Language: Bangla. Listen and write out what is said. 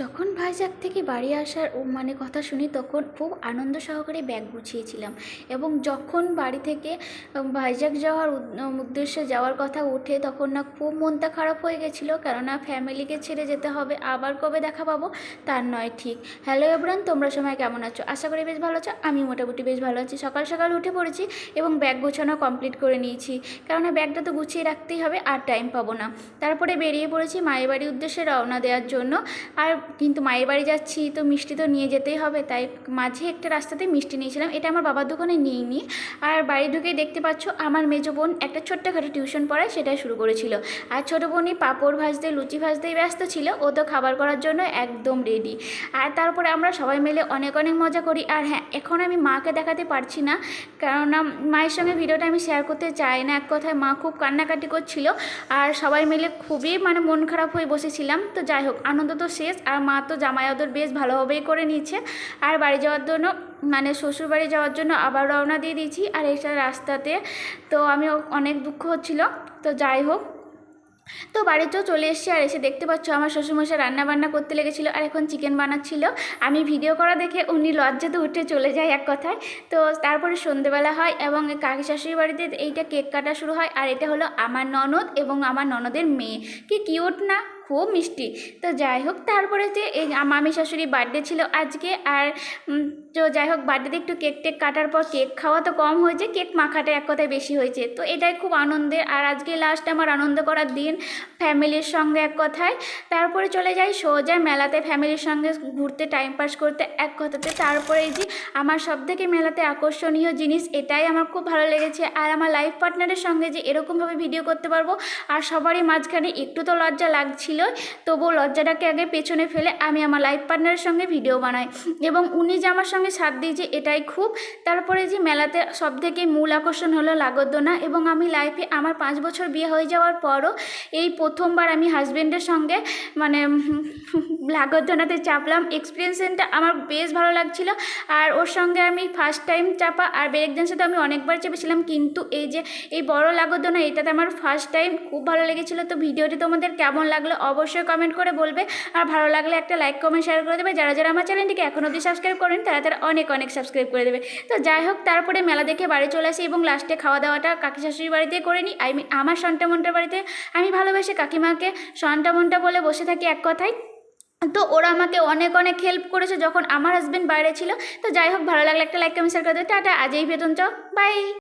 যখন ভাইজ্যাগ থেকে বাড়ি আসার মানে কথা শুনি, তখন খুব আনন্দ সহকারে ব্যাগ গুছিয়েছিলাম এবং যখন বাড়ি থেকে ভাইজ্যাগ যাওয়ার উদ্দেশ্যে যাওয়ার কথা ওঠে, তখন না খুব মনটা খারাপ হয়ে গেছিল। কেননা ফ্যামিলিকে ছেড়ে যেতে হবে, আবার কবে দেখা পাবো তার নয় ঠিক। হ্যালো এভরান তোমরা সময় কেমন আছো? আশা করি বেশ ভালো আছো। আমি মোটামুটি বেশ ভালো আছি। সকাল সকাল উঠে পড়েছি এবং ব্যাগ গোছানো কমপ্লিট করে নিয়েছি। কেননা ব্যাগটা তো গুছিয়ে রাখতেই হবে, আর টাইম পাবো না। তারপরে বেরিয়ে পড়েছি মায়ের বাড়ির উদ্দেশ্যে রওনা দেওয়ার জন্য। আর কিন্তু মায়ের বাড়ি যাচ্ছি, তো মিষ্টি তো নিয়ে যেতেই হবে। তাই মাঝে একটা রাস্তাতে মিষ্টি নিয়েছিলাম। এটা আমার বাবার দোকানে নিইনি। আর বাড়ি ঢুকেই দেখতে পাচ্ছ, আমার মেজো বোন একটা ছোট্টখাটো টিউশন পড়ায়, সেটাই শুরু করেছিল। আর ছোটো বোনই পাঁপড় ভাজতে, লুচি ভাজতেই ব্যস্ত ছিল। ও তো খাবার করার জন্য একদম রেডি আর তারপরে আমরা সবাই মিলে অনেক অনেক মজা করি। আর হ্যাঁ এখন আমি মাকে দেখাতে পারছি না। কেননা মায়ের সঙ্গে ভিডিওটা আমি শেয়ার করতে চাই না। এক কথায় মা খুব কান্নাকাটি করছিল। আর সবাই মিলে খুবই মানে মন খারাপ হয়ে বসেছিলাম। তো যাই হোক, আনন্দ তো শেষ। আর মা তো জামাই ওদের বেশ ভালোভাবেই করে নিয়েছে আর বাড়ি যাওয়ার জন্য মানে শ্বশুরবাড়ি যাওয়ার জন্য আবার রওনা দিয়ে দিয়েছি। আর এটা রাস্তাতে তো আমি অনেক দুঃখ হচ্ছিল। তো যাই হোক, তো বাড়িতেও চলে এসেছি আর এসে দেখতে পাচ্ছ আমার শ্বশুরমশাই রান্না বান্না করতে লেগেছিলো আর এখন চিকেন বানাচ্ছিল। আমি ভিডিও করা দেখে উনি লজ্জাতে উঠে চলে যায় এক কথায়। তো তারপরে সন্ধেবেলা হয় এবং কাকি শাশুড়ি বাড়িতে এইটা কেক কাটা শুরু হয়। আর এটা হলো আমার ননদ এবং আমার ননদের মেয়ে। কি কিউট না? খুব মিষ্টি। তো যাই হোক তারপরে যে এই মামি শাশুড়ি বার্থডে ছিল আজকে, আর তো যাই হোক বার্থডেতে একটু কেক টেক কাটার পর কেক খাওয়া তো কম হয়েছে কেক মাখাটা এক কথায় বেশি হয়েছে। তো এটাই খুব আনন্দের, আর আজকে লাস্ট আমার আনন্দ করার দিন ফ্যামিলির সঙ্গে এক কথায়। তারপরে চলে যাই সোজা মেলাতে ফ্যামিলির সঙ্গে ঘুরতে টাইম পাস করতে এক কথাতে। তারপরে যে আমার সব থেকে মেলাতে আকর্ষণীয় জিনিস, এটাই আমার খুব ভালো লেগেছে। আর আমার লাইফ পার্টনারের সঙ্গে যে এরকমভাবে ভিডিও করতে পারব, আর সবারই মাঝখানে একটু তো লজ্জা লাগছিল তবুও লজ্জাটাকে আগে পেছনে ফেলে আমি আমার লাইফ পার্টনারের সঙ্গে ভিডিও বানাই। এবং উনি যে আমার সঙ্গে সাথ দিয়েছে এটাই খুব, তারপরে যে মেলাতে সব থেকে মূল আকর্ষণ হলো লাগদ্দনা এবং আমি লাইফে আমার পাঁচ বছর বিয়ে হয়ে যাওয়ার পরও এই প্রথমবার আমি হাজব্যান্ডের সঙ্গে মানে লাগদ্দনাতে চাপলাম। এক্সপিরিয়েন্সটা আমার বেশ ভালো লাগছিল। আর ওর সঙ্গে আমি ফার্স্ট টাইম চাপা আর ব্রেক ডান্সে তো আমি অনেকবার চেপেছিলাম। কিন্তু এই যে এই বড় লাগদ্দনা, এটাতে আমার ফার্স্ট টাইম খুব ভালো লেগেছিলো। তো ভিডিওটি তোমাদের কেমন লাগল? অবশ্যই কমেন্ট করে বলবে। আর ভালো লাগলে একটা লাইক কমেন্ট শেয়ার করে দেবে। যারা যারা আমার চ্যানেলটিকে এখন অবধি সাবস্ক্রাইব করেন, তারা তারা অনেক অনেক সাবস্ক্রাইব করে দেবে। তো যাই হোক, তারপরে মেলা দেখে বাড়ি চলে আসি এবং লাস্টে খাওয়া দাওয়াটা কাকি শাশুড়ির বাড়িতে করে নিই। আই আমার সন্টা মন্টার বাড়িতে আমি ভালোবেসে কাকিমাকে। সন্টা মন্টা বলে বসে থাকি এক কথায়। তো ওরা আমাকে অনেক অনেক হেল্প করেছে যখন আমার হাজব্যান্ড বাইরে ছিল। তো যাই হোক, ভালো লাগলে একটা লাইক কমেন্ট শেয়ার করে দেবে। টাটা, আজ এই বেতন চ বাই